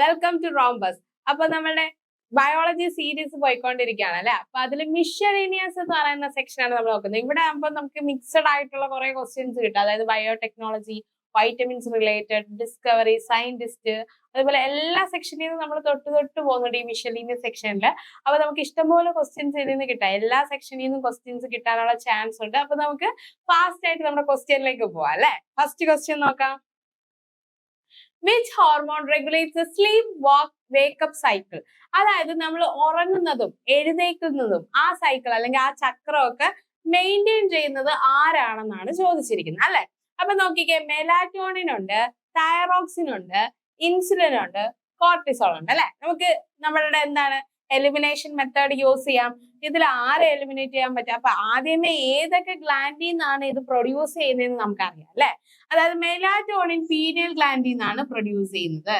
Welcome to rhombus അപ്പൊ നമ്മളുടെ biology series പോയിക്കൊണ്ടിരിക്കുകയാണ് അല്ലെ? അപ്പൊ അതിൽ മിഷറീനിയസ് എന്ന് പറയുന്ന സെക്ഷനാണ് നമ്മൾ നോക്കുന്നത്. ഇവിടെ ആകുമ്പോൾ നമുക്ക് മിക്സഡ് ആയിട്ടുള്ള കുറെ ക്വസ്റ്റ്യൻസ് കിട്ടും. അതായത് biotechnology vitamins related discovery scientist അതുപോലെ എല്ലാ സെക്ഷനിൽ നിന്നും നമ്മൾ തൊട്ട് തൊട്ട് പോകുന്നുണ്ട് ഈ മിഷലീനിയസ് സെക്ഷനിൽ അപ്പൊ നമുക്ക് ഇഷ്ടംപോലെ ക്വസ്റ്റ്യൻസ് ഇതിൽ നിന്ന് കിട്ടാം. എല്ലാ സെക്ഷനിൽ നിന്നും ക്വസ്റ്റ്യൻസ് കിട്ടാനുള്ള ചാൻസ് ഉണ്ട്. അപ്പൊ നമുക്ക് ഫാസ്റ്റ് ആയിട്ട് നമ്മുടെ ക്വസ്റ്റ്യനിലേക്ക് പോവാം അല്ലെ? ഫസ്റ്റ് ക്വസ്റ്റ്യൻ നോക്കാം. Which hormone regulates sleep wake wake up cycle അതായത് നമ്മൾ ഉറങ്ങുന്നതും എഴുന്നേൽക്കുന്നതും ആ സൈക്കിൾ അല്ലെങ്കിൽ ആ ചക്രമൊക്കെ മെയിന്റെയിൻ ചെയ്യുന്നത് ആരാണെന്നാണ് ചോദിച്ചിരിക്കുന്നത് അല്ലെ? അപ്പൊ നോക്കിക്കേ മെലാറ്റോണിൻ ഉണ്ട് തൈറോക്സിൻ ഉണ്ട് ഇൻസുലിൻ ഉണ്ട് കോർട്ടിസോൾ ഉണ്ട് അല്ലെ? നമുക്ക് നമ്മളുടെ എന്താണ് എലിമിനേഷൻ മെത്തേഡ് യൂസ് ചെയ്യാം. ഇതിൽ ആരെ എലിമിനേറ്റ് ചെയ്യാൻ പറ്റും? അപ്പൊ ആദ്യമേ ഏതൊക്കെ ഗ്ലാൻഡിൽ നിന്നാണ് ഇത് പ്രൊഡ്യൂസ് ചെയ്യുന്നതെന്ന് നമുക്കറിയാം അല്ലെ? അതായത് മെലാറ്റോണിൻ പീനിയൽ ഗ്ലാൻഡിൽ നിന്നാണ് പ്രൊഡ്യൂസ് ചെയ്യുന്നത്.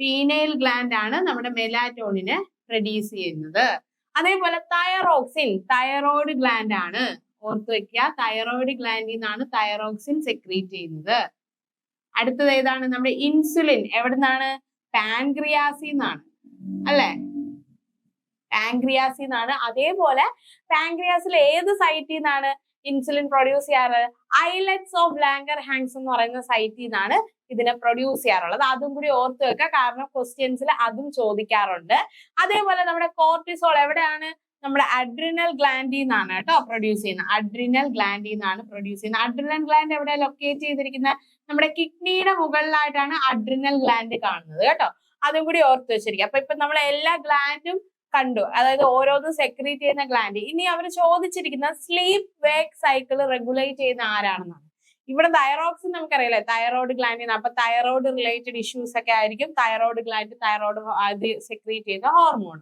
പീനൈൽ ഗ്ലാൻഡ് ആണ് നമ്മുടെ മെലാറ്റോണിനെ പ്രൊഡ്യൂസ് ചെയ്യുന്നത്. അതേപോലെ തൈറോക്സിൻ തൈറോയിഡ് ഗ്ലാൻഡ് ആണ്. ഓർത്ത് വെക്കുക തൈറോയിഡ് ഗ്ലാൻഡിൽ നിന്നാണ് തൈറോക്സിൻ സെക്രീറ്റ് ചെയ്യുന്നത്. അടുത്തത് ഏതാണ്? നമ്മുടെ ഇൻസുലിൻ എവിടെ നിന്നാണ് പാൻക്രിയാസിൽ നിന്നാണ് അല്ലെ? പാൻക്രിയാസിൽ നിന്നാണ് അതേപോലെ പാൻക്രിയാസിൽ ഏത് സൈറ്റിൽ നിന്നാണ് ഇൻസുലിൻ പ്രൊഡ്യൂസ് ചെയ്യാറ്? ഐലറ്റ്സ് ഓഫ് ലാങ്കർ ഹാങ്സ് എന്ന് പറയുന്ന സൈറ്റിൽ നിന്നാണ് ഇതിനെ പ്രൊഡ്യൂസ് ചെയ്യാറുള്ളത്. അതും കൂടി ഓർത്ത് വെക്കുക. കാരണം ക്വസ്റ്റ്യൻസിൽ അതും ചോദിക്കാറുണ്ട്. അതേപോലെ നമ്മുടെ കോർട്ടിസോൾ എവിടെയാണ്? നമ്മുടെ അഡ്രിനൽ ഗ്ലാൻഡിൽ നിന്നാണ് കേട്ടോ പ്രൊഡ്യൂസ് ചെയ്യുന്നത്. അഡ്രിനൽ ഗ്ലാൻഡിൽ നിന്നാണ് പ്രൊഡ്യൂസ് ചെയ്യുന്നത്. അഡ്രിനൽ ഗ്ലാൻഡ് എവിടെ ലൊക്കേറ്റ് ചെയ്തിരിക്കുന്ന? നമ്മുടെ കിഡ്നിയുടെ മുകളിലായിട്ടാണ് അഡ്രിനൽ ഗ്ലാൻഡ് കാണുന്നത് കേട്ടോ. അതും കൂടി ഓർത്ത് വെച്ചിരിക്കുക. അപ്പൊ ഇപ്പൊ നമ്മൾ എല്ലാ ഗ്ലാൻഡും കണ്ടു. അതായത് ഓരോന്നും സെക്രീറ്റ് ചെയ്യുന്ന ഗ്ലാൻഡ് ഇനി അവർ ചോദിച്ചിരിക്കുന്ന സ്ലീപ്പ് വേക്ക് സൈക്കിൾ റെഗുലേറ്റ് ചെയ്യുന്ന ആരാണെന്നാണ്. ഇവിടെ തൈറോക്സിൻ നമുക്കറിയാലേ തൈറോയ്ഡ് ഗ്ലാൻഡിന് അപ്പൊ തൈറോയ്ഡ് റിലേറ്റഡ് ഇഷ്യൂസ് ഒക്കെ ആയിരിക്കും. തൈറോയ്ഡ് ഗ്ലാൻഡ് തൈറോയ്ഡ് അത് സെക്രീറ്റ് ചെയ്യുന്ന ഹോർമോൺ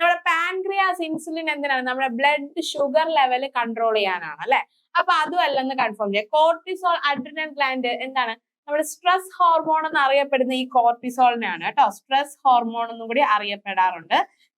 നമ്മുടെ പാൻക്രിയാസ് ഇൻസുലിൻ എന്തിനാണ്? നമ്മുടെ ബ്ലഡ് ഷുഗർ ലെവൽ കൺട്രോൾ ചെയ്യാനാണ് അല്ലെ? അപ്പൊ അതും അല്ലെന്ന് കൺഫേം ചെയ്യാം. കോർട്ടിസോൾ അഡ്രിനൽ ഗ്ലാൻഡ് എന്താണ്? നമ്മുടെ സ്ട്രെസ് ഹോർമോൺ എന്ന് അറിയപ്പെടുന്ന ഈ കോർട്ടിസോളിനാണ് കേട്ടോ. സ്ട്രെസ് ഹോർമോൺ എന്നും കൂടി അറിയപ്പെടാറുണ്ട്.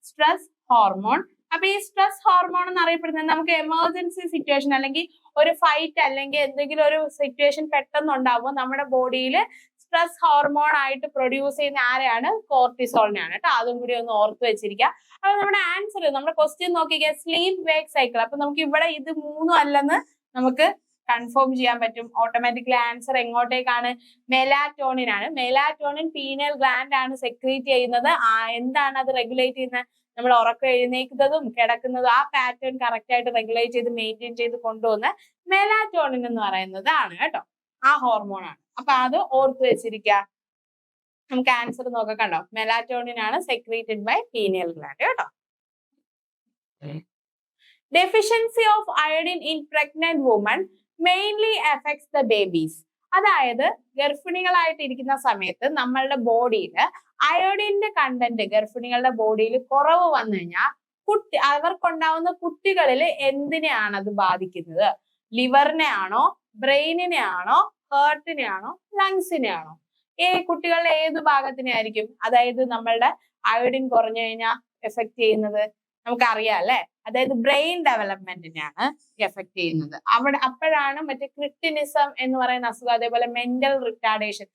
സ്ട്രെസ് ഹോർമോൺ അപ്പൊ ഈ സ്ട്രെസ് ഹോർമോൺ എന്ന് അറിയപ്പെടുന്നത് നമുക്ക് എമർജൻസി സിറ്റുവേഷൻ അല്ലെങ്കിൽ ഒരു ഫൈറ്റ് അല്ലെങ്കിൽ എന്തെങ്കിലും ഒരു സിറ്റുവേഷൻ പെട്ടെന്ന് ഉണ്ടാകുമ്പോൾ നമ്മുടെ ബോഡിയിൽ സ്ട്രെസ് ഹോർമോൺ ആയിട്ട് പ്രൊഡ്യൂസ് ചെയ്യുന്ന ആരെയാണ്? കോർട്ടിസോളിനെയാണ് കേട്ടോ? അതും കൂടി ഒന്ന് ഓർത്ത് വെച്ചിരിക്കുക. അപ്പൊ നമ്മുടെ ആൻസർ നമ്മുടെ ക്വസ്റ്റ്യൻ നോക്കിക്കുക സ്ലീപ് വേക്ക് സൈക്കിൾ അപ്പൊ നമുക്ക് ഇവിടെ ഇത് മൂന്നും അല്ലെന്ന് നമുക്ക് കൺഫേം ചെയ്യാൻ പറ്റും. ഓട്ടോമാറ്റിക്കലി ആൻസർ എങ്ങോട്ടേക്കാണ്? മെലാറ്റോണിൻ ആണ് മെലാറ്റോണിൻ പീനൽ ഗ്ലാൻഡ് ആണ് സെക്രീറ്റ് ചെയ്യുന്നത്. ആ എന്താണ് അത് റെഗുലേറ്റ് ചെയ്യുന്നത്? നമ്മൾ ഉറക്കം എഴുന്നേക്കുന്നതും കിടക്കുന്നതും ആ പാറ്റേൺ കറക്റ്റ് ആയിട്ട് റെഗുലേറ്റ് ചെയ്ത് മെയിന്റെയിൻ ചെയ്ത് കൊണ്ടുവന്ന് മെലാറ്റോണിൻ എന്ന് പറയുന്നതാണ് കേട്ടോ. ആ ഹോർമോൺ ആണ്. അപ്പൊ അത് ഓർത്ത് വെച്ചിരിക്കുക നമുക്ക് ആൻസർ നോക്കാം കണ്ടോ? മെലാറ്റോണിൻ ആണ് സെക്രീറ്റഡ് ബൈ പീനിയൽ ഗ്ലാൻഡ് കേട്ടോ. Deficiency of iodine in pregnant woman mainly effects the babies അതായത് ഗർഭിണികളായിട്ടിരിക്കുന്ന സമയത്ത് നമ്മളുടെ ബോഡിയിൽ അയോഡിന്റെ കണ്ടന്റ് ഗർഭിണികളുടെ ബോഡിയിൽ കുറവ് വന്നു കഴിഞ്ഞാൽ കുട്ടി അവർക്കുണ്ടാവുന്ന കുട്ടികളിൽ എന്തിനെയാണ് അത് ബാധിക്കുന്നത്? ലിവറിനെ ആണോ ബ്രെയിനിനെ ആണോ ഹേർട്ടിനെ ഏ കുട്ടികളുടെ ഏത് ഭാഗത്തിനെ ആയിരിക്കും? അതായത് നമ്മളുടെ അയോഡിൻ കുറഞ്ഞു കഴിഞ്ഞാൽ എഫക്ട് ചെയ്യുന്നത്? നമുക്കറിയാം അല്ലെ? അതായത് ബ്രെയിൻ ഡെവലപ്മെന്റിനെയാണ് എഫക്ട് ചെയ്യുന്നത്. അവിടെ അപ്പോഴാണ് മറ്റേ ക്രിട്ടിനിസം എന്ന് പറയുന്ന അസുഖം അതേപോലെ മെന്റൽ റിട്ടാർഡേഷൻ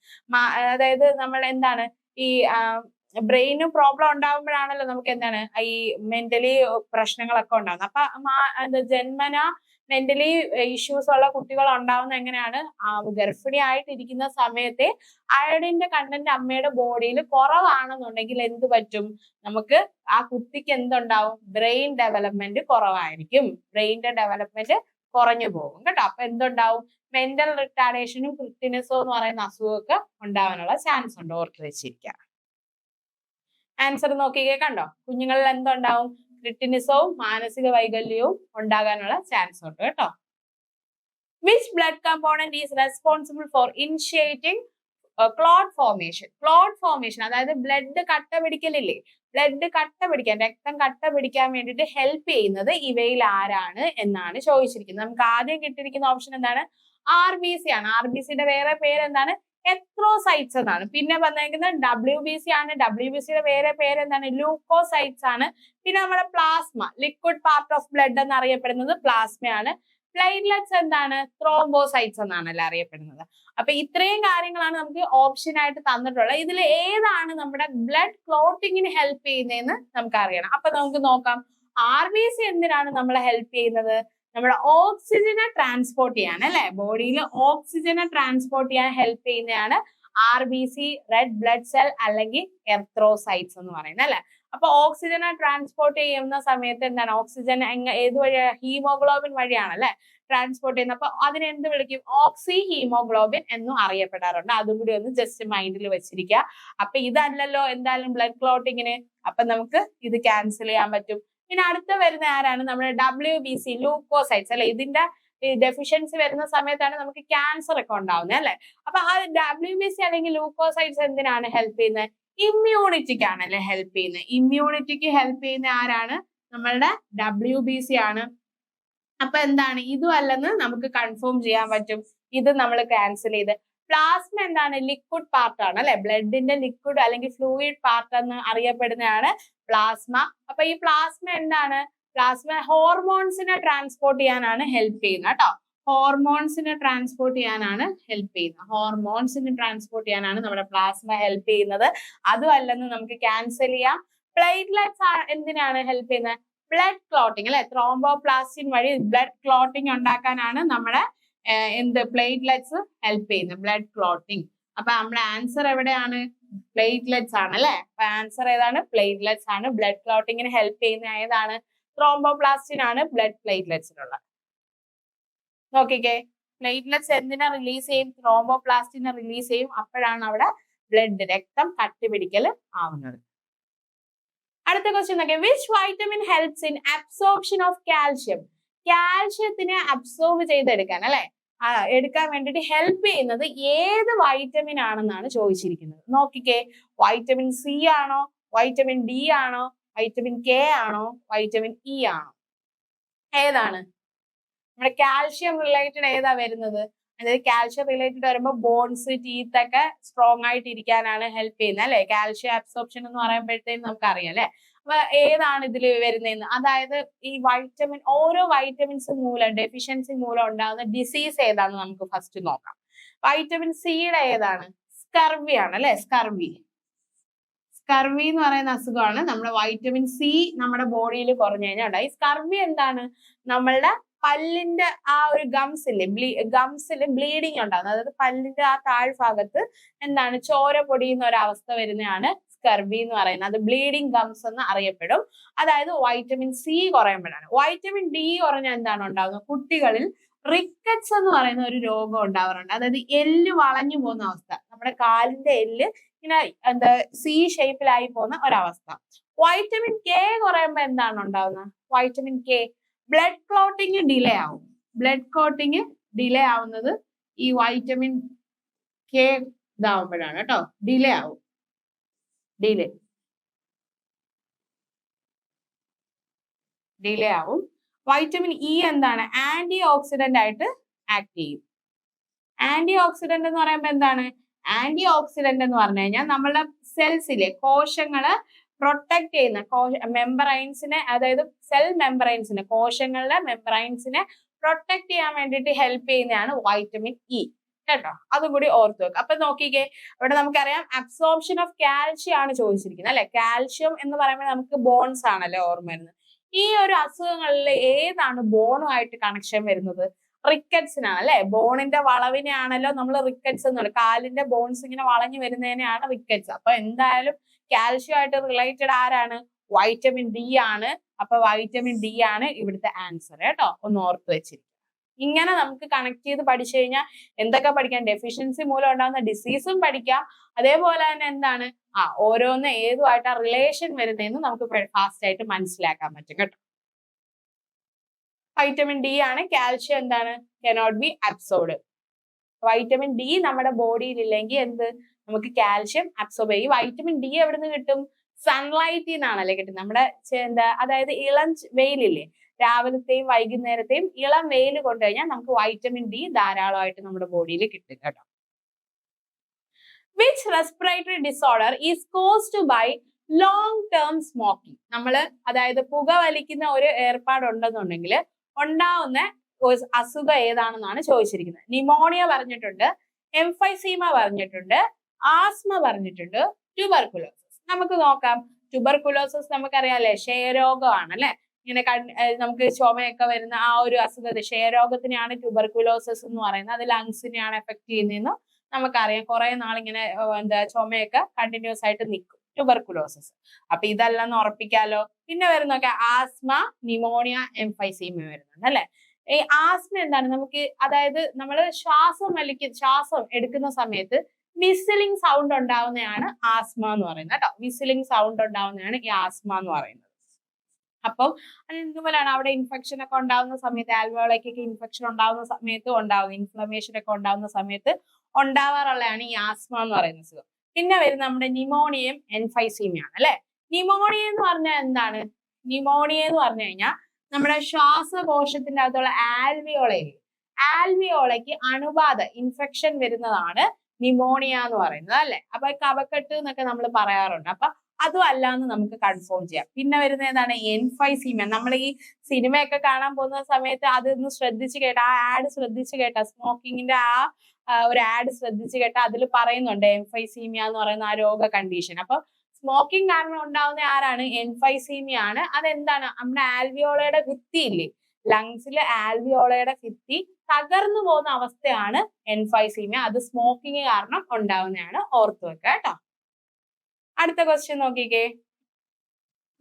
അതായത് നമ്മൾ എന്താണ് ഈ ബ്രെയിന് പ്രോബ്ലം ഉണ്ടാകുമ്പോഴാണല്ലോ നമുക്ക് എന്താണ് ഈ മെന്റലി പ്രശ്നങ്ങളൊക്കെ ഉണ്ടാകുന്നത് അപ്പൊ ജന്മന മെന്റലി ഇഷ്യൂസ് ഉള്ള കുട്ടികൾ ഉണ്ടാവുന്ന എങ്ങനെയാണ്? ഗർഭിണി ആയിട്ടിരിക്കുന്ന സമയത്തെ അയഡിന്റെ കണ്ടന്റ് അമ്മയുടെ ബോഡിയിൽ കുറവാണെന്നുണ്ടെങ്കിൽ എന്ത് പറ്റും? നമുക്ക് ആ കുട്ടിക്ക് എന്തുണ്ടാവും? ബ്രെയിൻ ഡെവലപ്മെന്റ് കുറവായിരിക്കും. ബ്രെയിനിന്റെ ഡെവലപ്മെന്റ് കുറഞ്ഞു പോകും കേട്ടോ. അപ്പൊ എന്തുണ്ടാവും? മെന്റൽ റിട്ടാഡേഷനും ക്രിട്ടിനിസോ എന്ന് പറയുന്ന അസുഖമൊക്കെ ഉണ്ടാവാനുള്ള ചാൻസ് ഉണ്ട് ഓർത്ത് വെച്ചിരിക്കുക ആൻസർ നോക്കിക്കേ കണ്ടോ? കുഞ്ഞുങ്ങളിൽ എന്തുണ്ടാവും? ക്രിട്ടിനിസവും മാനസിക വൈകല്യവും ഉണ്ടാകാനുള്ള ചാൻസ് ഉണ്ട് കേട്ടോ. Which blood component is responsible for initiating clot formation clot formation അതായത് ബ്ലഡ് കട്ട പിടിക്കലില്ലേ? ബ്ലഡ് കട്ട പിടിക്കാൻ രക്തം കട്ട പിടിക്കാൻ വേണ്ടിയിട്ട് ഹെൽപ്പ് ചെയ്യുന്നത് ഇവയിൽ ആരാണ് എന്നാണ് ചോദിച്ചിരിക്കുന്നത്. നമുക്ക് ആദ്യം കിട്ടിയിരിക്കുന്ന ഓപ്ഷൻ എന്താണ്? ആർ ബി സി ആണ്. ആർ ബി സിയുടെ വേറെ പേര് എന്താണ് എത്രോസൈറ്റ്സ് എന്നാണ് പിന്നെ വന്നേക്കുന്നത് ഡബ്ല്യു ബി സി ആണ്. ഡബ്ല്യു ബി സിയുടെ വേറെ പേര് എന്താണ് ലൂക്കോസൈറ്റ്സ് ആണ് പിന്നെ നമ്മുടെ plasma liquid part of blood എന്ന് അറിയപ്പെടുന്നത് പ്ലാസ്മയാണ് പ്ലേറ്റ്ലെറ്റ്സ് എന്താണ്? ത്രോംബോസൈറ്റ്സ് എന്നാണല്ലോ അറിയപ്പെടുന്നത്. അപ്പൊ ഇത്രയും കാര്യങ്ങളാണ് നമുക്ക് ഓപ്ഷൻ ആയിട്ട് തന്നിട്ടുള്ളത്. ഇതിൽ ഏതാണ് നമ്മുടെ ബ്ലഡ് ക്ലോട്ടിങ്ങിന് ഹെൽപ്പ് ചെയ്യുന്നതെന്ന് നമുക്ക് അറിയണം അപ്പൊ നമുക്ക് നോക്കാം. ആർ ബി സി എന്തിനാണ് നമ്മളെ ഹെൽപ്പ് ചെയ്യുന്നത്? നമ്മുടെ ഓക്സിജനെ ട്രാൻസ്പോർട്ട് ചെയ്യാൻ അല്ലെ? ബോഡിയിൽ ഓക്സിജനെ ട്രാൻസ്പോർട്ട് ചെയ്യാൻ ഹെൽപ്പ് ചെയ്യുന്നതാണ് R B C red blood cell അല്ലെങ്കിൽ എർത്രോസൈറ്റ്സ് എന്ന് പറയുന്നത് അല്ലെ? അപ്പൊ ഓക്സിജനെ ട്രാൻസ്പോർട്ട് ചെയ്യുന്ന സമയത്ത് എന്താണ്? ഓക്സിജൻ ഏത് വഴിയാ? ഹീമോഗ്ലോബിൻ വഴിയാണ് അല്ലെ? ട്രാൻസ്പോർട്ട് ചെയ്യുന്നത്. അപ്പൊ അതിനെ എന്ത് വിളിക്കും? ഓക്സി ഹീമോഗ്ലോബിൻ എന്നും അറിയപ്പെടാറുണ്ട്. അതും കൂടി ഒന്ന് ജസ്റ്റ് മൈൻഡിൽ വെച്ചിരിക്കുക. അപ്പൊ ഇതല്ലല്ലോ എന്തായാലും ബ്ലഡ് ക്ലോട്ടിങ്ങിന് അപ്പൊ നമുക്ക് ഇത് ക്യാൻസൽ ചെയ്യാൻ പറ്റും. പിന്നെ അടുത്ത വരുന്ന ആരാണ്? നമ്മുടെ ഡബ്ല്യു ബി സി ലൂക്കോസൈറ്റ്സ് അല്ലെ? ഇതിന്റെ ഡെഫിഷ്യൻസി വരുന്ന സമയത്താണ് നമുക്ക് ക്യാൻസർ ഒക്കെ ഉണ്ടാവുന്നത് അല്ലെ? അപ്പൊ ആ ഡബ്ല്യു ബി സി അല്ലെങ്കിൽ ലൂക്കോസൈറ്റ്സ് എന്തിനാണ് ഹെൽപ്പ് ചെയ്യുന്നത്? ഇമ്മ്യൂണിറ്റിക്കാണ് അല്ലെ ഹെൽപ്പ് ചെയ്യുന്നത്. ഇമ്മ്യൂണിറ്റിക്ക് ഹെൽപ്പ് ചെയ്യുന്ന ആരാണ്? നമ്മളുടെ ഡബ്ല്യു ബി സി ആണ്. അപ്പൊ എന്താണ്? ഇതും അല്ലെന്ന് നമുക്ക് കൺഫേം ചെയ്യാൻ പറ്റും. ഇത് നമ്മൾ ക്യാൻസൽ ചെയ്ത്. പ്ലാസ്മ എന്താണ്? ലിക്വിഡ് പാർട്ടാണ് അല്ലെ? ബ്ലഡിന്റെ ലിക്വിഡ് അല്ലെങ്കിൽ ഫ്ലൂയിഡ് പാർട്ട് എന്ന് അറിയപ്പെടുന്നതാണ് പ്ലാസ്മ അപ്പൊ ഈ പ്ലാസ്മ എന്താണ്? പ്ലാസ്മ ഹോർമോൺസിനെ ട്രാൻസ്പോർട്ട് ചെയ്യാനാണ് ഹെൽപ്പ് ചെയ്യുന്നത് കേട്ടോ. ഹോർമോൺസിനെ ട്രാൻസ്പോർട്ട് ചെയ്യാനാണ് ഹെൽപ്പ് ചെയ്യുന്നത്. ഹോർമോൺസിനെ ട്രാൻസ്പോർട്ട് ചെയ്യാനാണ് നമ്മുടെ പ്ലാസ്മ ഹെൽപ്പ് ചെയ്യുന്നത്. അതും അല്ലെന്ന് നമുക്ക് ക്യാൻസൽ ചെയ്യാം. പ്ലേറ്റ്ലെറ്റ്സ് എന്തിനാണ് ഹെൽപ്പ് ചെയ്യുന്നത്? ബ്ലഡ് ക്ലോട്ടിങ് അല്ലെ? ത്രോംബോപ്ലാസ്റ്റിൻ വഴി ബ്ലഡ് ക്ലോട്ടിങ് ഉണ്ടാക്കാനാണ് നമ്മുടെ എന്ത്? പ്ലേറ്റ്ലെറ്റ്സ് ഹെൽപ്പ് ചെയ്യുന്നത്. ബ്ലഡ് ക്ലോട്ടിങ് അപ്പൊ നമ്മുടെ ആൻസർ എവിടെയാണ്? പ്ലേറ്റ്ലെറ്റ്സ് ആണ് അല്ലെ? അപ്പൊ ആൻസർ ഏതാണ്? പ്ലേറ്റ്ലെറ്റ്സ് ആണ്. ബ്ലഡ് ക്ലോട്ടിങ്ങിന് ഹെൽപ്പ് ചെയ്യുന്ന ഏതാണ്? ത്രോംബോപ്ലാസ്റ്റിൻ ആണ് ബ്ലഡ് പ്ലേറ്റ്ലെറ്റ്സിനുള്ള നോക്കിക്കേ. പ്ലേറ്റ്ലെറ്റ്സ് എന്തിനാ റിലീസ് ചെയ്യും? ത്രോംബോപ്ലാസ്റ്റിനെ റിലീസ് ചെയ്യും. അപ്പോഴാണ് അവിടെ ബ്ലഡ് രക്തം കട്ടിപിടിക്കൽ ആവുന്നത്. അടുത്ത ക്വസ്റ്റ്യൻ നോക്കിയാൽ which vitamin helps in absorption of calcium കാൽഷ്യത്തിനെ absorb ചെയ്തെടുക്കാൻ അല്ലെ? എടുക്കാൻ വേണ്ടിയിട്ട് ഹെൽപ്പ് ചെയ്യുന്നത് ഏത് വൈറ്റമിൻ ആണെന്നാണ് ചോദിച്ചിരിക്കുന്നത്. നോക്കിക്കേ വൈറ്റമിൻ സി ആണോ വൈറ്റമിൻ ഡി ആണോ വൈറ്റമിൻ കെ ആണോ വൈറ്റമിൻ ഇ ആണോ? ഏതാണ്? നമ്മുടെ കാൽഷ്യം റിലേറ്റഡ് ഏതാ വരുന്നത്? അതായത് കാൽഷ്യം റിലേറ്റഡ് വരുമ്പോൾ ബോൺസ് ടീത്ത് ഒക്കെ സ്ട്രോങ് ആയിട്ട് ഇരിക്കാനാണ് ഹെൽപ്പ് ചെയ്യുന്നത് അല്ലെ? കാൽഷ്യം അബ്സോർപ്ഷൻ എന്ന് പറയുമ്പോഴത്തേക്കും നമുക്കറിയാം അല്ലെ? ഏതാണ് ഇതിൽ വരുന്നതെന്ന്? അതായത് ഈ വൈറ്റമിൻ ഓരോ വൈറ്റമിൻസ് മൂലം ഡെഫിഷ്യൻസി മൂലം ഉണ്ടാകുന്ന ഡിസീസ് ഏതാണെന്ന് നമുക്ക് ഫസ്റ്റ് നോക്കാം. വൈറ്റമിൻ സിയുടെ ഏതാണ്? സ്കർവി ആണ് അല്ലെ? സ്കർവി സ്കർവി എന്ന് പറയുന്ന അസുഖമാണ്. നമ്മുടെ വൈറ്റമിൻ സി നമ്മുടെ ബോഡിയിൽ കുറഞ്ഞു കഴിഞ്ഞാൽ ഈ സ്കർവി എന്താണ്? നമ്മളുടെ പല്ലിന്റെ ആ ഒരു ഗംസ് ഇല്ലേ? ബ്ലീ ഗംസിൽ ബ്ലീഡിങ് ഉണ്ടാകുന്നത്. അതായത് പല്ലിന്റെ ആ താഴ്ഭാഗത്ത് എന്താണ്? ചോര പൊടിയുന്ന ഒരു അവസ്ഥ വരുന്നതാണ് സ്കർവി എന്ന് പറയുന്നത് അത് ബ്ലീഡിങ് ഗംസ് എന്ന് അറിയപ്പെടും. അതായത് വൈറ്റമിൻ സി കുറയുമ്പോഴാണ്. വൈറ്റമിൻ ഡി കുറഞ്ഞ എന്താണ് ഉണ്ടാകുന്നത് കുട്ടികളിൽ റിക്കറ്റ്സ് എന്ന് പറയുന്ന ഒരു രോഗം ഉണ്ടാവാറുണ്ട്. അതായത് എല്ല് വളഞ്ഞു പോകുന്ന അവസ്ഥ. നമ്മുടെ കാലിന്റെ എല്ല് ഇങ്ങനെ എന്താ സി ഷേപ്പിലായി പോകുന്ന ഒരവസ്ഥ. വൈറ്റമിൻ കെ കുറയുമ്പോൾ എന്താണ് ഉണ്ടാവുന്നത്? Vitamin K blood clotting delay ആവും. ബ്ലഡ് ക്ലോട്ടിങ് ഡിലേ ആവുന്നത് ഈ വൈറ്റമിൻ കെ ഇതാവുമ്പോഴാണ് കേട്ടോ. ഡിലേ ആവും. ഡിലേ ഡിലേ ആവും. വൈറ്റമിൻ ഇ എന്താണ്? ആന്റി ഓക്സിഡന്റ് ആയിട്ട് ആക്ട് ചെയ്യും. ആന്റി ഓക്സിഡന്റ് എന്ന് പറയുമ്പോൾ എന്താണ്? ആന്റി ഓക്സിഡന്റ് എന്ന് പറഞ്ഞു കഴിഞ്ഞാൽ നമ്മളുടെ സെൽസിലെ കോശങ്ങൾ പ്രൊട്ടക്ട് ചെയ്യുന്ന മെമ്പറൈൻസിനെ അതായത് സെൽ മെമ്പറൈൻസിനെ കോശങ്ങളുടെ മെമ്പറൈൻസിനെ പ്രൊട്ടക്ട് ചെയ്യാൻ വേണ്ടിയിട്ട് ഹെൽപ്പ് ചെയ്യുന്നതാണ് വൈറ്റമിൻ ഇ കേട്ടോ? അതും കൂടി ഓർത്ത് വെക്കുക അപ്പൊ നോക്കിക്കേ ഇവിടെ നമുക്കറിയാം അബ്സോർപ്ഷൻ ഓഫ് കാൽഷ്യം ആണ് ചോദിച്ചിരിക്കുന്നത് അല്ലെ? കാൽഷ്യം എന്ന് പറയുമ്പോൾ നമുക്ക് ബോൺസ് ആണല്ലേ ഓർമ്മ വരുന്നത്. ഈ ഒരു അസുഖങ്ങളിൽ ഏതാണ് ബോണുമായിട്ട് കണക്ഷൻ വരുന്നത്? റിക്കറ്റ്സിനാണ് അല്ലെ? ബോണിന്റെ വളവിനെയാണല്ലോ നമ്മൾ റിക്കറ്റ്സ് എന്ന് പറയുന്നത്. കാലിന്റെ ബോൺസ് ഇങ്ങനെ വളഞ്ഞു വരുന്നതിനെയാണ് റിക്കറ്റ്സ് അപ്പൊ എന്തായാലും കാൽഷ്യം ആയിട്ട് റിലേറ്റഡ് ആരാണ്? വൈറ്റമിൻ ഡി ആണ്. അപ്പൊ വൈറ്റമിൻ ഡി ആണ് ഇവിടുത്തെ ആൻസർ കേട്ടോ? ഒന്ന് ഓർത്ത് വെച്ചിരിക്കും. ഇങ്ങനെ നമുക്ക് കണക്ട് ചെയ്ത് പഠിച്ചു കഴിഞ്ഞാൽ എന്തൊക്കെ പഠിക്കാം? ഡെഫിഷ്യൻസി മൂലം ഉണ്ടാകുന്ന ഡിസീസും പഠിക്കാം. അതേപോലെ തന്നെ എന്താണ്? ആ ഓരോന്ന് ഏതുമായിട്ട് ആ റിലേഷൻ വരുന്നതെന്ന് നമുക്ക് ഫാസ്റ്റ് ആയിട്ട് മനസ്സിലാക്കാൻ പറ്റും കേട്ടോ. വൈറ്റമിൻ ഡി ആണ്. കാൽഷ്യം എന്താണ്? Cannot be absorbed vitamin D നമ്മുടെ ബോഡിയിൽ ഇല്ലെങ്കിൽ എന്ത്? നമുക്ക് കാൽഷ്യം അബ്സോർബ് ചെയ്യും. വൈറ്റമിൻ ഡി എവിടെ നിന്ന് കിട്ടും സൺലൈറ്റിൽ നിന്നാണല്ലേ കിട്ടും നമ്മുടെ എന്താ അതായത് ഇളം വെയിലില്ലേ? രാവിലത്തെയും വൈകുന്നേരത്തെയും ഇളം വെയിൽ കൊണ്ടുകഴിഞ്ഞാൽ നമുക്ക് വൈറ്റമിൻ ഡി ധാരാളമായിട്ട് നമ്മുടെ ബോഡിയിൽ കിട്ടും കേട്ടോ. Which respiratory disorder is caused by long term smoking നമ്മൾ അതായത് പുക വലിക്കുന്ന ഒരു ഏർപ്പാടുണ്ടെന്നുണ്ടെങ്കിൽ ഉണ്ടാവുന്ന അസുഖം ഏതാണെന്നാണ് ചോദിച്ചിരിക്കുന്നത്. നിമോണിയ പറഞ്ഞിട്ടുണ്ട് എംഫൈസീമ പറഞ്ഞിട്ടുണ്ട് ആസ്മ പറഞ്ഞിട്ടുണ്ട് ട്യൂബർകുലോസിസ് നമുക്ക് നോക്കാം. ട്യൂബർകുലോസിസ് നമുക്കറിയാം അല്ലേ? ക്ഷയരോഗമാണ് അല്ലെ? ഇങ്ങനെ നമുക്ക് ചുമയൊക്കെ വരുന്ന ആ ഒരു അസുഖത്തെ ക്ഷയരോഗത്തിനെയാണ് ട്യൂബർകുലോസിസ് എന്ന് പറയുന്നത്. അത് ലങ്സിനെയാണ് എഫക്ട് ചെയ്യുന്നതെന്ന് നമുക്കറിയാം. കുറെ നാളിങ്ങനെ എന്താ ചുമയൊക്കെ കണ്ടിന്യൂസ് ആയിട്ട് നിൽക്കും. ട്യൂബർകുലോസിസ് അപ്പൊ ഇതല്ലെന്ന് ഉറപ്പിക്കാലോ? പിന്നെ വരുന്നൊക്കെ ആസ്മ നിമോണിയ എംഫൈസീമ വരുന്നുണ്ട് അല്ലെ? ഈ ആസ്മ എന്താണ്? നമുക്ക് അതായത് നമ്മൾ ശ്വാസം വലിക്ക ശ്വാസം എടുക്കുന്ന സമയത്ത് വിസിലിംഗ് സൗണ്ട് ഉണ്ടാവുന്നതാണ് ആസ്മ എന്ന് പറയുന്നത് കേട്ടോ. വിസിലിംഗ് സൗണ്ട് ഉണ്ടാവുന്നതാണ് ഈ ആസ്മ എന്ന് പറയുന്നത്. അപ്പം ഇതുപോലെയാണ് അവിടെ ഇൻഫെക്ഷൻ ഒക്കെ ഉണ്ടാവുന്ന സമയത്ത് ആൽവോളയ്ക്കൊക്കെ ഇൻഫെക്ഷൻ ഉണ്ടാവുന്ന സമയത്ത് ഉണ്ടാവും. ഇൻഫ്ലമേഷൻ ഒക്കെ ഉണ്ടാവുന്ന സമയത്ത് ഉണ്ടാവാറുള്ളതാണ് ഈ ആസ്മ എന്ന് പറയുന്ന പിന്നെ വരുന്ന നമ്മുടെ നിമോണിയം എൻഫൈസീമിയാണ് അല്ലെ? നിമോണിയ എന്ന് പറഞ്ഞാൽ എന്താണ്? നിമോണിയ എന്ന് പറഞ്ഞു കഴിഞ്ഞാൽ നമ്മുടെ ശ്വാസകോശത്തിന്റെ അകത്തുള്ള ആൽവിയോളയിൽ ആൽവിയോളയ്ക്ക് അണുബാധ ഇൻഫെക്ഷൻ വരുന്നതാണ് നിമോണിയ എന്ന് പറയുന്നത് അല്ലെ? അപ്പൊ കവക്കെട്ട് എന്നൊക്കെ നമ്മൾ പറയാറുണ്ട്. അപ്പൊ അതും അല്ല എന്ന് നമുക്ക് കൺഫേം ചെയ്യാം. പിന്നെ വരുന്ന ഏതാണ്? എൻഫൈസീമിയ നമ്മൾ ഈ സിനിമയൊക്കെ കാണാൻ പോകുന്ന സമയത്ത് അതൊന്ന് ശ്രദ്ധിച്ചു കേട്ട ആ ആഡ് ശ്രദ്ധിച്ചു കേട്ട സ്മോക്കിങ്ങിന്റെ ആ ഒരു ആഡ് ശ്രദ്ധിച്ചു കേട്ട അതിൽ പറയുന്നുണ്ട് എൻഫൈസീമിയ എന്ന് പറയുന്ന ആ രോഗ കണ്ടീഷൻ അപ്പൊ സ്മോക്കിംഗ് കാരണം ഉണ്ടാവുന്ന ആരാണ്? എൻഫൈസീമിയ ആണ്. അതെന്താണ്? നമ്മുടെ ആൽവിയോളയുടെ ഭിത്തി ഇല്ലേ ലങ്സിലെ ആൽവിയോളയുടെ ഭിത്തി തകർന്നു പോകുന്ന അവസ്ഥയാണ് എൻഫൈസീമിയ അത് സ്മോക്കിംഗ് കാരണം ഉണ്ടാവുന്നതാണ്. ഓർത്തു വെക്കുക കേട്ടോ. അടുത്ത ക്വസ്റ്റ്യൻ നോക്കിക്കേ.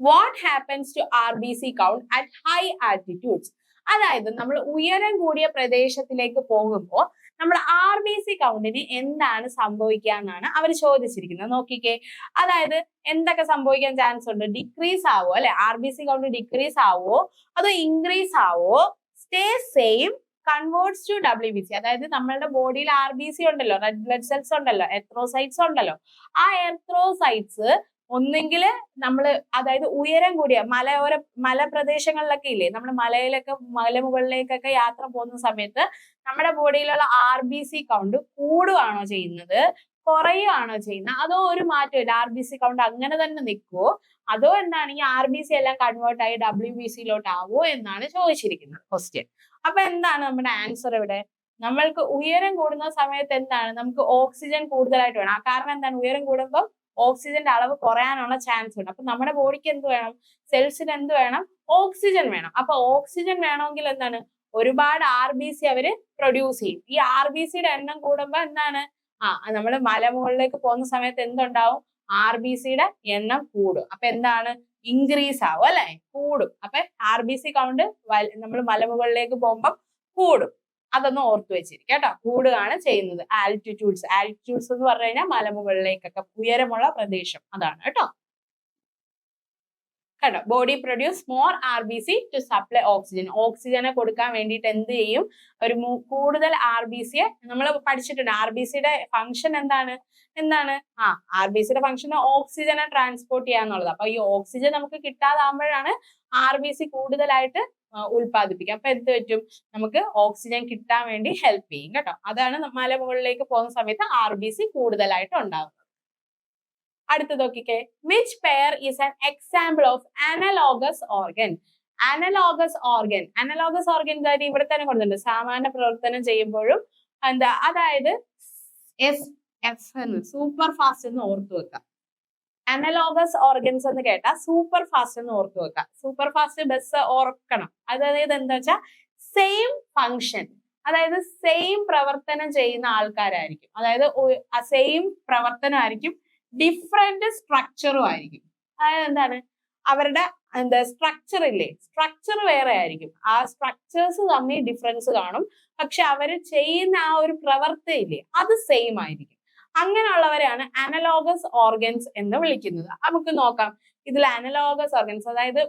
What happens to R B C count at high altitudes അതായത് നമ്മൾ ഉയരം കൂടിയ പ്രദേശത്തിലേക്ക് പോകുമ്പോൾ നമ്മുടെ ആർ ബി സി കൗണ്ടിന് എന്താണ് സംഭവിക്കുക എന്നാണ് അവർ ചോദിച്ചിരിക്കുന്നത്. നോക്കിക്കേ. അതായത് എന്തൊക്കെ സംഭവിക്കാൻ ചാൻസ് ഉണ്ട്? ഡിക്രീസ് ആവോ? അല്ലെ? R B C count decrease ആവോ? അതോ ഇൻക്രീസ് ആവോ? Stay same converts to W B C അതായത് നമ്മളുടെ ബോഡിയിൽ ആർ ബി സി ഉണ്ടല്ലോ റെഡ് ബ്ലഡ് സെൽസ് ഉണ്ടല്ലോ എത്രോസൈറ്റ്സ് ഉണ്ടല്ലോ. ആ എത്രോസൈറ്റ്സ് ഒന്നെങ്കിൽ നമ്മൾ അതായത് ഉയരം കൂടിയ മലയോര മലപ്രദേശങ്ങളിലൊക്കെ ഇല്ലേ നമ്മൾ മലയിലൊക്കെ മലമുകളിലേക്കൊക്കെ യാത്ര പോകുന്ന സമയത്ത് നമ്മുടെ ബോഡിയിലുള്ള ആർ ബി സി കൗണ്ട് കൂടുകയാണോ ചെയ്യുന്നത് കുറയുകയാണോ ചെയ്യുന്നത് അതോ ഒരു മാറ്റമില്ല ആർ ബി സി കൗണ്ട് അങ്ങനെ തന്നെ നിൽക്കുമോ അതോ എന്താണ് ഈ ആർ ബി സി എല്ലാം കൺവേർട്ട് ആയി ഡബ്ല്യു ബി സിയിലോട്ട് ആവോ എന്നാണ് ചോദിച്ചിരിക്കുന്നത് ക്വസ്റ്റ്യൻ അപ്പൊ എന്താണ് നമ്മുടെ ആൻസർ ഇവിടെ? നമ്മൾക്ക് ഉയരം കൂടുന്ന സമയത്ത് എന്താണ്? നമുക്ക് ഓക്സിജൻ കൂടുതലായിട്ട് വേണം. ആ കാരണം എന്താണ്? ഉയരം കൂടുമ്പോൾ ഓക്സിജന്റെ അളവ് കുറയാനുള്ള ചാൻസ് ഉണ്ട്. അപ്പൊ നമ്മുടെ ബോഡിക്ക് എന്ത് വേണം? സെൽസിന് എന്ത് വേണം? ഓക്സിജൻ വേണം. അപ്പൊ ഓക്സിജൻ വേണമെങ്കിൽ എന്താണ്? ഒരുപാട് ആർ ബി സി അവർ പ്രൊഡ്യൂസ് ചെയ്യും. ഈ ആർ ബി സിയുടെ എണ്ണം കൂടുമ്പോ എന്താണ്? ആ നമ്മൾ മലമുകളിലേക്ക് പോകുന്ന സമയത്ത് എന്തുണ്ടാവും? ആർ ബി സിയുടെ എണ്ണം കൂടും. അപ്പൊ എന്താണ്? ഇൻക്രീസ് ആവും അല്ലെ? കൂടും. അപ്പൊ ആർ ബി സി കൗണ്ട് നമ്മൾ മലമുകളിലേക്ക് പോകുമ്പം കൂടും. അതൊന്ന് ഓർത്തു വെച്ചിരിക്കും കേട്ടോ. കൂടുകയാണ് ചെയ്യുന്നത്. ആൽറ്റിറ്റ്യൂഡ്സ് ആൽറ്റിറ്റ്യൂഡ്സ് എന്ന് പറഞ്ഞു കഴിഞ്ഞാൽ മലമുകളിലേക്കൊക്കെ ഉയരമുള്ള പ്രദേശം. അതാണ് കേട്ടോ. കേട്ടോ body produce more R B C to supply oxygen ഓക്സിജനെ കൊടുക്കാൻ വേണ്ടിയിട്ട് എന്ത് ചെയ്യും? ഒരു കൂടുതൽ ആർ ബി സിയെ നമ്മൾ പഠിച്ചിട്ടുണ്ട്. ആർ ബി സിയുടെ ഫംഗ്ഷൻ എന്താണ്? എന്താണ്? ആ ആർ ബി സിയുടെ ഫംഗ്ഷൻ ഓക്സിജനെ ട്രാൻസ്പോർട്ട് ചെയ്യുക എന്നുള്ളത്. അപ്പൊ ഈ ഓക്സിജൻ നമുക്ക് കിട്ടാതാകുമ്പോഴാണ് ആർ ബി സി കൂടുതലായിട്ട് ഉൽപ്പാദിപ്പിക്കുക. അപ്പൊ എന്ത് പറ്റും? നമുക്ക് ഓക്സിജൻ കിട്ടാൻ വേണ്ടി ഹെൽപ്പ് ചെയ്യും. കേട്ടോ? അതാണ് മലമുകളിലേക്ക് പോകുന്ന സമയത്ത് ആർ ബി സി കൂടുതലായിട്ട് ഉണ്ടാകുന്നത് അടുത്ത നോക്കിക്കേ. Which pair is an example of analogous organ analogous organ analogous organ കാര്യം ഇവിടെ തന്നെ കൊടുത്തിട്ടുണ്ട്. സാമാന്യ പ്രവർത്തനം ചെയ്യുമ്പോഴും എന്താ അതായത് എസ് എഫ് എന്ന് സൂപ്പർ ഫാസ്റ്റ് എന്ന് ഓർത്തു വെക്കാം. അനലോഗസ് ഓർഗൻസ് എന്ന് കേട്ടാൽ സൂപ്പർ ഫാസ്റ്റ് എന്ന് ഓർത്തു വെക്കാം. സൂപ്പർ ഫാസ്റ്റ് ബസ് ഓർക്കണം. അതായത് എന്താ വെച്ചാൽ സെയിം ഫങ്ഷൻ അതായത് സെയിം പ്രവർത്തനം ചെയ്യുന്ന ആൾക്കാരായിരിക്കും. അതായത് സെയിം പ്രവർത്തനമായിരിക്കും ഡിഫറെന്റ് സ്ട്രക്ചറും ആയിരിക്കും. അതായത് എന്താണ്? അവരുടെ എന്താ സ്ട്രക്ചർ ഇല്ലേ? സ്ട്രക്ചർ വേറെ ആയിരിക്കും. ആ സ്ട്രക്ചേഴ്സ് തമ്മിൽ ഡിഫറൻസ് കാണും. പക്ഷെ അവർ ചെയ്യുന്ന ആ ഒരു പ്രവർത്തി ഇല്ലേ അത് സെയിം ആയിരിക്കും. അങ്ങനെയുള്ളവരെയാണ് അനലോഗസ് ഓർഗൻസ് എന്ന് വിളിക്കുന്നത്. നമുക്ക് നോക്കാം. ഇതിൽ അനലോഗസ് ഓർഗൻസ് അതായത്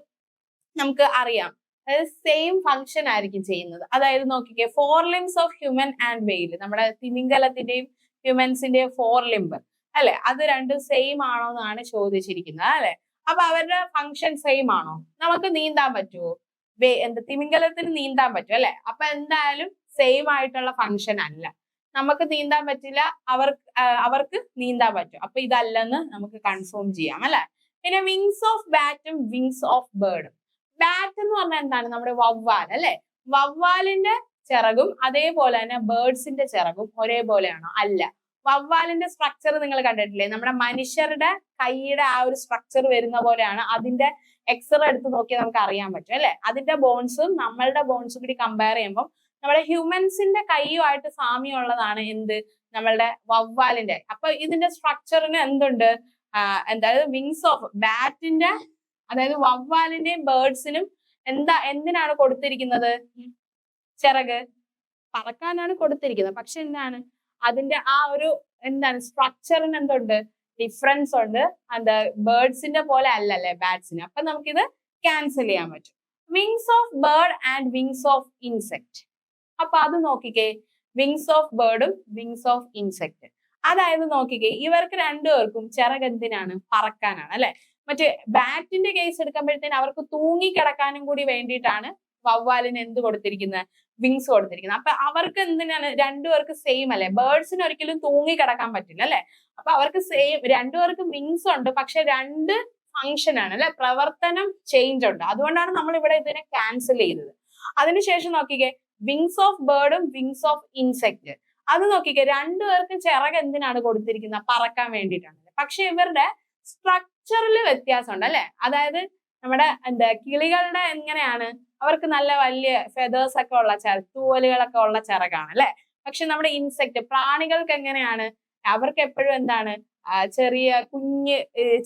നമുക്ക് അറിയാം. അതായത് സെയിം ഫങ്ഷൻ ആയിരിക്കും ചെയ്യുന്നത്. അതായത് നോക്കിക്കേ forelimbs of human and whale നമ്മുടെ തിമിംഗലത്തിന്റെയും ഹ്യൂമൻസിന്റെയും ഫോർ ലിംബ് അല്ലെ? അത് രണ്ടും സെയിം ആണോ എന്നാണ് ചോദിച്ചിരിക്കുന്നത് അല്ലെ? അപ്പൊ അവരുടെ ഫങ്ഷൻ സെയിം ആണോ? നമുക്ക് നീന്താൻ പറ്റുമോ എന്ത് തിമിംഗലത്തിന് നീന്താൻ പറ്റും അല്ലെ? അപ്പൊ എന്തായാലും സെയിം ആയിട്ടുള്ള ഫങ്ഷൻ അല്ല. നമുക്ക് നീന്താൻ പറ്റില്ല അവർക്ക് അവർക്ക് നീന്താൻ പറ്റും. അപ്പൊ ഇതല്ലെന്ന് നമുക്ക് കൺഫേം ചെയ്യാം അല്ലെ? പിന്നെ വിങ്സ് ഓഫ് ബാറ്റും വിങ്സ് ഓഫ് ബേർഡും ബാറ്റ് എന്ന് പറഞ്ഞാൽ എന്താണ്? നമ്മുടെ വവ്വാൽ അല്ലെ? വവ്വാലിന്റെ ചിറകും അതേപോലെ തന്നെ ബേർഡ്സിന്റെ ചിറകും ഒരേപോലെയാണോ? അല്ല. വവ്വാലിന്റെ സ്ട്രക്ചർ നിങ്ങൾ കണ്ടിട്ടില്ലേ? നമ്മുടെ മനുഷ്യരുടെ കൈയുടെ ആ ഒരു സ്ട്രക്ചർ വരുന്ന പോലെയാണ്. അതിന്റെ എക്സ്റേ എടുത്ത് നോക്കിയാൽ നമുക്ക് അറിയാൻ പറ്റും അല്ലെ? അതിന്റെ ബോൺസും നമ്മളുടെ ബോൺസും കൂടി കമ്പയർ ചെയ്യുമ്പോൾ നമ്മുടെ ഹ്യൂമൻസിന്റെ കൈയുമായിട്ട് സാമ്യമുള്ളതാണ് എന്ത്? നമ്മളുടെ വവ്വാലിന്റെ. അപ്പൊ ഇതിന്റെ സ്ട്രക്ചറിന് എന്തുണ്ട്? എന്തായത് വിങ്സ് ഓഫ് ബാറ്റിന്റെ അതായത് വവ്വാലിന്റെയും ബേർഡ്സിനും എന്താ എന്തിനാണ് കൊടുത്തിരിക്കുന്നത്? ചിറക്. പറക്കാനാണ് കൊടുത്തിരിക്കുന്നത്. പക്ഷെ എന്താണ്? അതിന്റെ ആ ഒരു എന്താണ് സ്ട്രക്ചറിന് എന്തുണ്ട്? ഡിഫറൻസ് ഉണ്ട്. അത് ബേർഡ്സിന്റെ പോലെ അല്ലല്ലേ ബാറ്റ്സിന് അപ്പൊ നമുക്കിത് ക്യാൻസൽ ചെയ്യാൻ പറ്റും. Wings of bird and wings of insect അപ്പൊ അത് നോക്കിക്കേ. വിങ്സ് ഓഫ് ബേർഡും വിങ്സ് ഓഫ് ഇൻസെക്ട് അതായത് നോക്കിക്കേ ഇവർക്ക് രണ്ടുപേർക്കും ചിറകെന്തിനാണ് പറക്കാനാണ് അല്ലെ? മറ്റേ ബാറ്റിന്റെ കേസ് എടുക്കുമ്പോഴത്തേന് അവർക്ക് തൂങ്ങി കിടക്കാനും കൂടി വേണ്ടിയിട്ടാണ് വവ്വാലിന് എന്ത് കൊടുത്തിരിക്കുന്നത് വിങ്സ് കൊടുത്തിരിക്കുന്നത് അപ്പൊ അവർക്ക് എന്തിനാണ് രണ്ടുപേർക്ക് സെയിം അല്ലെ? ബേർഡ്സിന് ഒരിക്കലും തൂങ്ങി കിടക്കാൻ പറ്റില്ല അല്ലെ? അപ്പൊ അവർക്ക് സെയിം രണ്ടുപേർക്കും വിങ്സ് ഉണ്ട്. പക്ഷെ രണ്ട് ഫങ്ഷൻ ആണ് അല്ലെ? പ്രവർത്തനം ചേഞ്ച് ഉണ്ട്. അതുകൊണ്ടാണ് നമ്മൾ ഇവിടെ ഇതിനെ ക്യാൻസൽ ചെയ്തത്. അതിനുശേഷം നോക്കിക്കേ വിങ്സ് ഓഫ് ബേർഡും വിങ്സ് ഓഫ് ഇൻസെക്ട് അത് നോക്കിക്കേ രണ്ടുപേർക്കും ചിറക് എന്തിനാണ് കൊടുത്തിരിക്കുന്നത് പറക്കാൻ വേണ്ടിയിട്ടാണ്. പക്ഷെ ഇവരുടെ സ്ട്രക്ചറിൽ വ്യത്യാസമുണ്ട് അല്ലെ? അതായത് നമ്മുടെ എന്താ കിളികളുടെ എങ്ങനെയാണ്? അവർക്ക് നല്ല വലിയ ഫെതേഴ്സ് ഒക്കെ ഉള്ള ചിറ തൂവലുകളൊക്കെ ഉള്ള ചിറകാണ് അല്ലെ? പക്ഷെ നമ്മുടെ ഇൻസെക്ട് പ്രാണികൾക്ക് എങ്ങനെയാണ്? അവർക്ക് എപ്പോഴും എന്താണ്? ചെറിയ കുഞ്ഞ്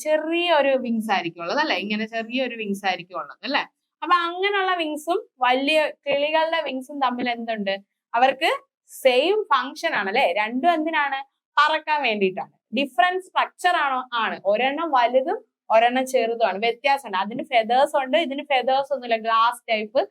ചെറിയ ഒരു വിങ്സ് ആയിരിക്കും ഉള്ളത് അല്ലെ? ഇങ്ങനെ ചെറിയ ഒരു വിങ്സ് ആയിരിക്കും ഉള്ളത് അല്ലെ? അപ്പൊ അങ്ങനെയുള്ള വിങ്സും വലിയ കിളികളുടെ വിങ്സും തമ്മിൽ എന്തുണ്ട്? അവർക്ക് സെയിം ഫങ്ഷൻ ആണ് അല്ലെ? രണ്ടും എന്തിനാണ്? പറക്കാൻ വേണ്ടിയിട്ടാണ്. ഡിഫറെന്റ് സ്ട്രക്ചർ ആണോ? ആണ്. ഒരെണ്ണം വലുതും ഒരെണ്ണം ചെറുതുമാണ്. വ്യത്യാസമുണ്ട്. അതിന് ഫെതേഴ്സ് ഉണ്ട്. ഇതിന് ഫെതേഴ്സ് ഒന്നുമില്ല. ഗ്ലാസ് ടൈപ്പ്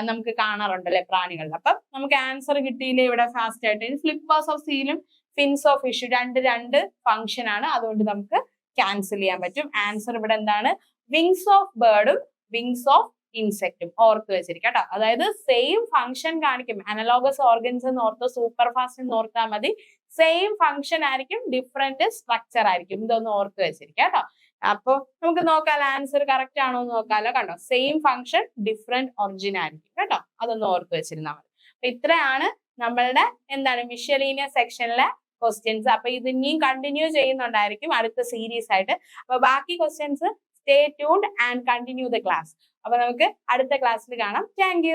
നമുക്ക് കാണാറുണ്ടല്ലേ പ്രാണികളിൽ. അപ്പം നമുക്ക് ആൻസർ കിട്ടിയില്ല ഇവിടെ ഫാസ്റ്റ് ആയിട്ട്? ഫ്ലിപ്പേഴ്സ് ഓഫ് സീലും ഫിൻസ് ഓഫ് ഫിഷ് രണ്ട് രണ്ട് ഫംഗ്ഷൻ ആണ്. അതുകൊണ്ട് നമുക്ക് ക്യാൻസൽ ചെയ്യാൻ പറ്റും. ആൻസർ ഇവിടെ എന്താണ്? വിങ്സ് ഓഫ് ബേർഡും വിങ്സ് ഓഫ് ഇൻസെക്റ്റും ഓർത്ത് വെച്ചിരിക്കുക കേട്ടോ. അതായത് സെയിം ഫംഗ്ഷൻ കാണിക്കും. അനലോഗസ് ഓർഗൻസ് എന്ന് ഓർത്തോ സൂപ്പർ ഫാസ്റ്റ് എന്ന് ഓർത്താൽ മതി. സെയിം ഫംഗ്ഷൻ ആയിരിക്കും. ഡിഫറെന്റ് സ്ട്രക്ചർ ആയിരിക്കും. ഇതൊന്ന് ഓർത്ത് വെച്ചിരിക്കുക കേട്ടോ. അപ്പൊ നമുക്ക് നോക്കാലോ ആൻസർ കറക്റ്റ് ആണോ എന്ന് നോക്കാലോ കണ്ടോ? സെയിം ഫംഗ്ഷൻ ഡിഫറെന്റ് ഒറിജിനാലിറ്റി കേട്ടോ? അതൊന്ന് ഓർത്ത് വെച്ചിരുന്നാൽ മതി. അപ്പൊ ഇത്രയാണ് നമ്മളുടെ എന്താണ് മിഷലീനിയ സെക്ഷനിലെ ക്വസ്റ്റ്യൻസ് അപ്പൊ ഇത് ഇനിയും കണ്ടിന്യൂ ചെയ്യുന്നുണ്ടായിരിക്കും അടുത്ത സീരീസ് ആയിട്ട്. അപ്പൊ ബാക്കി questions stay tuned and continue the class അപ്പൊ നമുക്ക് അടുത്ത ക്ലാസ്സിൽ കാണാം. താങ്ക്